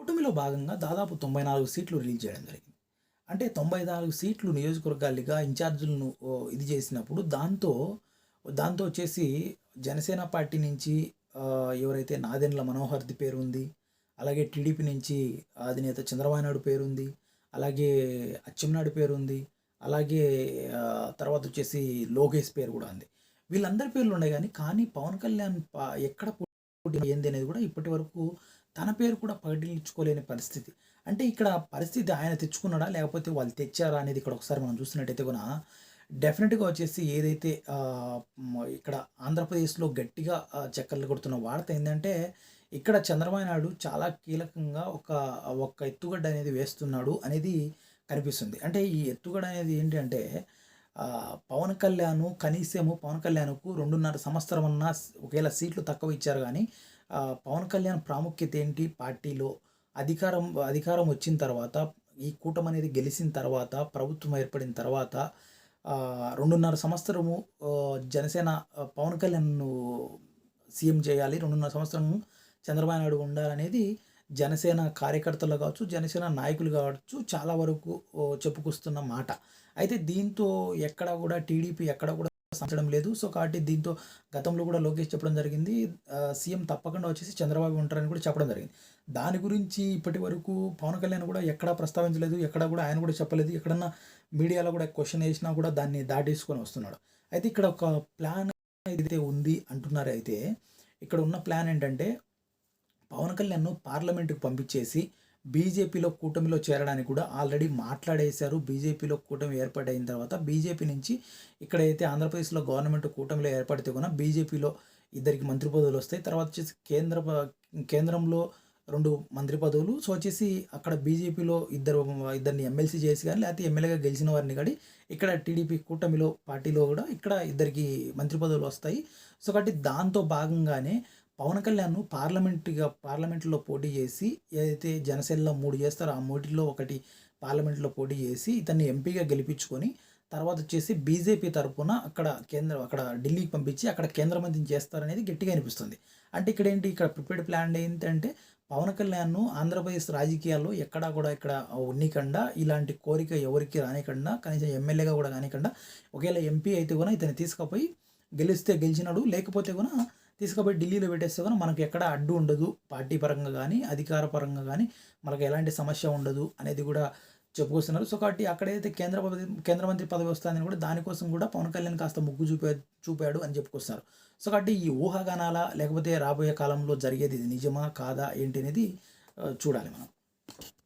కూటమిలో భాగంగా దాదాపు తొంభై నాలుగు సీట్లు రిలీజ్ చేయడం జరిగింది. అంటే తొంభై నాలుగు సీట్లు నియోజకవర్గాలుగా ఇన్ఛార్జీలను ఇది చేసినప్పుడు దాంతో దాంతో వచ్చేసి జనసేన పార్టీ నుంచి ఎవరైతే నాదెండ్ల మనోహర్ది పేరు ఉంది అలాగే టీడీపీ నుంచి అధినేత చంద్రబాబు నాయుడు పేరు ఉంది అలాగే అచ్చెన్నాయుడు పేరు ఉంది అలాగే తర్వాత వచ్చేసి లోకేష్ పేరు కూడా ఉంది. వీళ్ళందరి పేర్లు ఉన్నాయి కానీ కానీ పవన్ కళ్యాణ్ ఎక్కడ ఏంది అనేది కూడా ఇప్పటి వరకు తన పేరు కూడా ప్రకటించుకోలేని పరిస్థితి. అంటే ఇక్కడ పరిస్థితి ఆయన తెచ్చుకున్నాడా? లేకపోతే వాళ్ళు తెచ్చారా అనేది ఇక్కడ ఒకసారి మనం చూసినట్టయితే కూడా డెఫినెట్గా వచ్చేసి ఏదైతే ఇక్కడ ఆంధ్రప్రదేశ్లో గట్టిగా చక్కర్లు కొడుతున్న వార్త ఏంటంటే ఇక్కడ చంద్రబాబు నాయుడు చాలా కీలకంగా ఒక ఒక ఎత్తుగడ్డ అనేది వేస్తున్నాడు అనేది కనిపిస్తుంది. అంటే ఈ ఎత్తుగడ అనేది ఏంటి అంటే పవన్ కళ్యాణ్ కనీసము పవన్ కళ్యాణ్కు రెండున్నర సంవత్సరం అన్న ఒకవేళ సీట్లు తక్కువ ఇచ్చారు కానీ పవన్ కళ్యాణ్ ప్రాముఖ్యత ఏంటి పార్టీలో? అధికారం అధికారం వచ్చిన తర్వాత ఈ కూటమి అనేది గెలిచిన తర్వాత ప్రభుత్వం ఏర్పడిన తర్వాత రెండున్నర సంవత్సరము జనసేన పవన్ కళ్యాణ్ను సీఎం చేయాలి రెండున్నర సంవత్సరం చంద్రబాబు నాయుడు ఉండాలనేది జనసేన కార్యకర్తలు కావచ్చు జనసేన నాయకులు కావచ్చు చాలా వరకు చెప్పుకొస్తున్న మాట. అయితే దీంతో ఎక్కడ కూడా టీడీపీ ఎక్కడ కూడా సంచడం లేదు. సో కాబట్టి దీంతో గతంలో కూడా లోకేష్ చెప్పడం జరిగింది. సీఎం తప్పకుండా వచ్చేసి చంద్రబాబు ఉంటారని కూడా చెప్పడం జరిగింది. దాని గురించి ఇప్పటి వరకు పవన్ కళ్యాణ్ కూడా ఎక్కడా ప్రస్తావించలేదు. ఎక్కడ కూడా ఆయన కూడా చెప్పలేదు. ఎక్కడన్నా మీడియాలో కూడా క్వశ్చన్ వేసినా కూడా దాన్ని దాటేసుకొని వస్తున్నాడు. అయితే ఇక్కడ ఒక ప్లాన్ ఏదైతే ఉంది అంటున్నారు అయితే ఇక్కడ ఉన్న ప్లాన్ ఏంటంటే పవన్ కళ్యాణ్ను పార్లమెంటుకు పంపించేసి బీజేపీలో కూటమిలో చేరడానికి కూడా ఆల్రెడీ మాట్లాడేశారు. బీజేపీలో కూటమి ఏర్పాటైన తర్వాత బీజేపీ నుంచి ఇక్కడైతే ఆంధ్రప్రదేశ్లో గవర్నమెంట్ కూటమిలో ఏర్పడితే కూడా బీజేపీలో ఇద్దరికి మంత్రి పదవులు వస్తాయి. తర్వాత వచ్చేసి కేంద్ర కేంద్రంలో రెండు మంత్రి పదవులు. సో వచ్చేసి అక్కడ బీజేపీలో ఇద్దరు ఇద్దరిని ఎమ్మెల్సీ చేసి కానీ లేకపోతే ఎమ్మెల్యేగా గెలిచిన వారిని కానీ ఇక్కడ టీడీపీ కూటమిలో పార్టీలో కూడా ఇక్కడ ఇద్దరికి మంత్రి పదవులు వస్తాయి. సో కాబట్టి దాంతో భాగంగానే పవన్ కళ్యాణ్ పార్లమెంట్గా పార్లమెంట్లో పోటీ చేసి ఏదైతే జనసేనలో మూడు చేస్తారో ఆ మూటిలో ఒకటి పార్లమెంట్లో పోటీ చేసి ఇతన్ని ఎంపీగా గెలిపించుకొని తర్వాత వచ్చేసి బీజేపీ తరఫున అక్కడ కేంద్ర అక్కడ ఢిల్లీకి పంపించి అక్కడ కేంద్ర మంత్రిని చేస్తారనేది గట్టిగా అనిపిస్తుంది. అంటే ఇక్కడ ఏంటి ఇక్కడ ప్రిపేర్డ్ ప్లాన్ ఏంటంటే పవన్ కళ్యాణ్ ఆంధ్రప్రదేశ్ రాజకీయాల్లో ఎక్కడా కూడా ఇక్కడ ఉన్నికండా ఇలాంటి కోరిక ఎవరికి రానికుండా కనీసం ఎమ్మెల్యేగా కూడా కానికుండా ఒకవేళ ఎంపీ అయితే కూడా ఇతను తీసుకుపోయి గెలిస్తే గెలిచినాడు లేకపోతే కూడా తీసుకుపోయి ఢిల్లీలో పెట్టేస్తే కూడా మనకు ఎక్కడ అడ్డు ఉండదు. పార్టీ పరంగా కానీ అధికార పరంగా కానీ మనకు ఎలాంటి సమస్య ఉండదు అనేది కూడా చెప్పుకొస్తున్నారు. సో కాబట్టి అక్కడైతే కేంద్ర కేంద్ర మంత్రి పదవి వస్తుందని కూడా దానికోసం కూడా పవన్ కళ్యాణ్ కాస్త ముగ్గు చూపా చూపాడు అని చెప్పుకొస్తారు సో కాబట్టి ఈ ఊహాగానాల లేకపోతే రాబోయే కాలంలో జరిగేది ఇది నిజమా కాదా ఏంటి అనేది చూడాలి మనం.